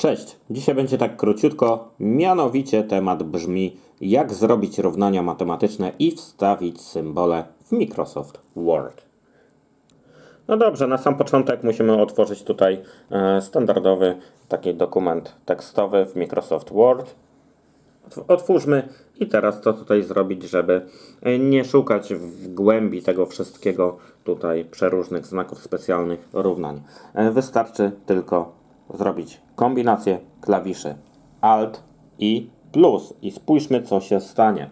Cześć, dzisiaj będzie tak króciutko, mianowicie temat brzmi jak zrobić równania matematyczne i wstawić symbole w Microsoft Word. No dobrze, na sam początek musimy otworzyć tutaj e, standardowy taki dokument tekstowy w Microsoft Word. Otw- Otwórzmy i teraz co tutaj zrobić, żeby e, nie szukać w głębi tego wszystkiego tutaj przeróżnych znaków specjalnych równań. E, Wystarczy tylko zrobić kombinację klawiszy Alt i plus i spójrzmy co się stanie.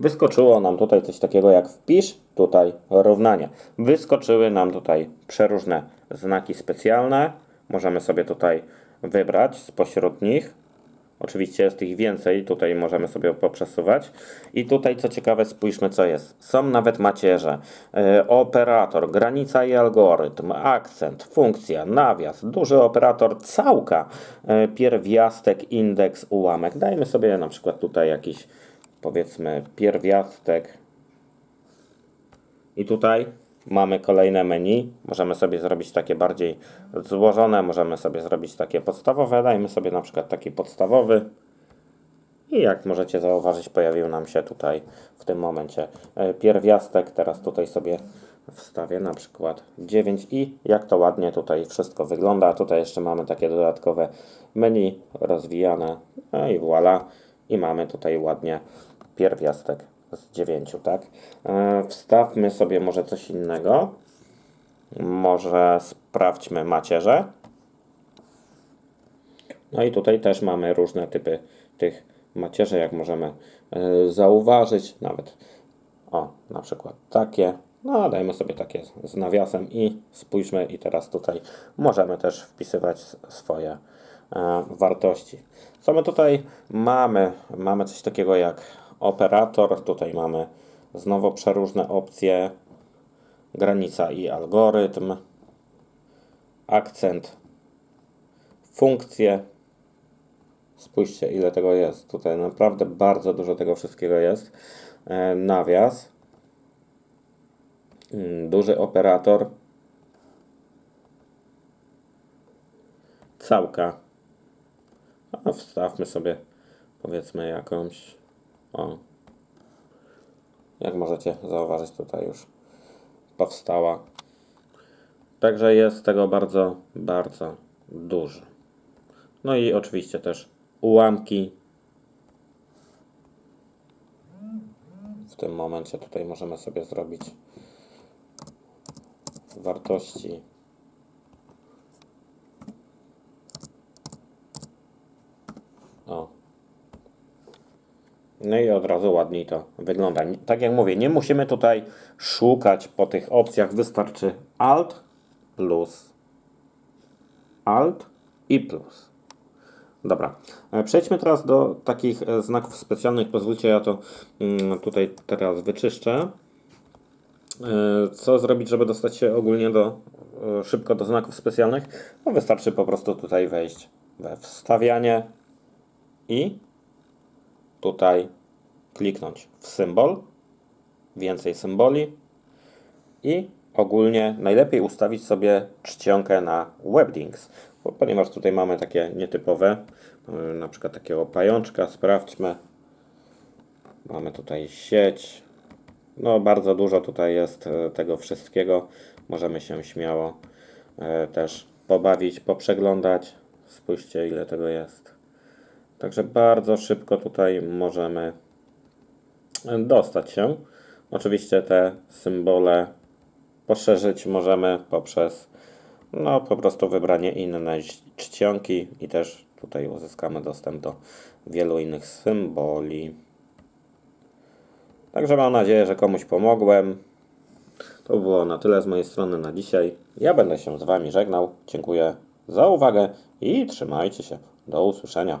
Wyskoczyło nam tutaj coś takiego jak wpisz tutaj równanie. Wyskoczyły nam tutaj przeróżne znaki specjalne. Możemy sobie tutaj wybrać spośród nich. Oczywiście jest ich więcej, tutaj możemy sobie poprzesuwać. I tutaj co ciekawe, spójrzmy co jest. Są nawet macierze, e, operator, granica i algorytm, akcent, funkcja, nawias, duży operator, całka, e, pierwiastek, indeks, ułamek. Dajmy sobie na przykład tutaj jakiś powiedzmy pierwiastek i tutaj mamy kolejne menu. Możemy sobie zrobić takie bardziej złożone, możemy sobie zrobić takie podstawowe. Dajmy sobie na przykład taki podstawowy. I jak możecie zauważyć, pojawił nam się tutaj w tym momencie e, pierwiastek. Teraz tutaj sobie wstawię na przykład 9 i jak to ładnie tutaj wszystko wygląda. Tutaj jeszcze mamy takie dodatkowe menu rozwijane. No i voilà. I mamy tutaj ładnie pierwiastek z 9, tak? E, Wstawmy sobie może coś innego. Może sprawdźmy macierze. No i tutaj też mamy różne typy tych macierzy, jak możemy e, zauważyć. Nawet o, na przykład takie. No, dajmy sobie takie z nawiasem i spójrzmy i teraz tutaj możemy też wpisywać swoje e, wartości. Co my tutaj mamy? Mamy coś takiego jak operator. Tutaj mamy znowu przeróżne opcje. Granica i algorytm. Akcent. Funkcje. Spójrzcie, ile tego jest. Tutaj naprawdę bardzo dużo tego wszystkiego jest. E, nawias. Mm, Duży operator. Całka. A wstawmy sobie powiedzmy jakąś. O. Jak możecie zauważyć, tutaj już powstała. Także jest tego bardzo, bardzo dużo. No i oczywiście też ułamki. W tym momencie tutaj możemy sobie zrobić wartości. O. No i od razu ładniej to wygląda. Tak jak mówię, nie musimy tutaj szukać po tych opcjach. Wystarczy Alt plus Alt i plus. Dobra, E, przejdźmy teraz do takich e, znaków specjalnych. Pozwólcie, ja to mm, tutaj teraz wyczyszczę. E, Co zrobić, żeby dostać się ogólnie do, szybko do znaków specjalnych? No wystarczy po prostu tutaj wejść we wstawianie i tutaj kliknąć w symbol, więcej symboli i ogólnie najlepiej ustawić sobie czcionkę na Webdings, bo, ponieważ tutaj mamy takie nietypowe, mamy na przykład takiego pajączka, sprawdźmy. Mamy tutaj sieć, no bardzo dużo tutaj jest e, tego wszystkiego, możemy się śmiało e, też pobawić, poprzeglądać. Spójrzcie ile tego jest. Także bardzo szybko tutaj możemy dostać się. Oczywiście te symbole poszerzyć możemy poprzez no po prostu wybranie innej czcionki i też tutaj uzyskamy dostęp do wielu innych symboli. Także mam nadzieję, że komuś pomogłem. To było na tyle z mojej strony na dzisiaj. Ja będę się z Wami żegnał. Dziękuję za uwagę i trzymajcie się. Do usłyszenia.